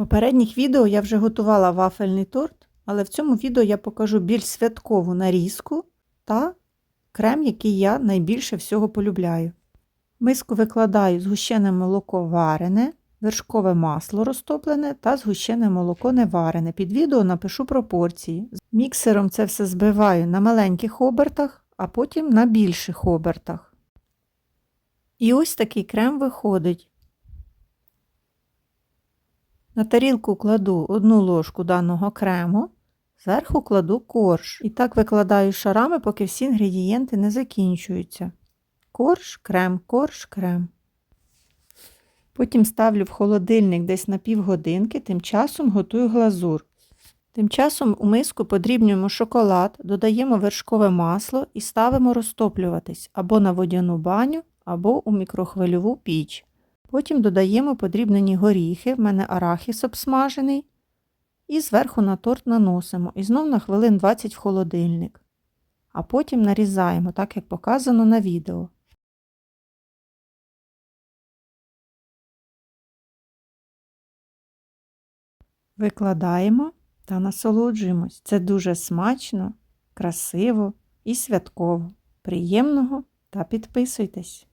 попередніх відео я вже готувала вафельний торт, але в цьому відео я покажу більш святкову нарізку та крем, який я найбільше всього полюбляю. Миску викладаю згущене молоко варене, вершкове масло розтоплене та згущене молоко не варене. Під відео напишу пропорції. Міксером це все збиваю на маленьких обертах, а потім на більших обертах. І ось такий крем виходить. На тарілку кладу одну ложку даного крему, зверху кладу корж. І так викладаю шарами, поки всі інгредієнти не закінчуються. Корж, крем, корж, крем. Потім ставлю в холодильник десь на півгодинки, тим часом готую глазур. Тим часом у миску подрібнюємо шоколад, додаємо вершкове масло і ставимо розтоплюватись або на водяну баню, або у мікрохвильову піч. Потім додаємо подрібнені горіхи, в мене арахіс обсмажений, і зверху на торт наносимо і знов на хвилин 20 в холодильник. А потім нарізаємо, так як показано на відео. Викладаємо та насолоджуємось. Це дуже смачно, красиво і святково. Приємного та підписуйтесь!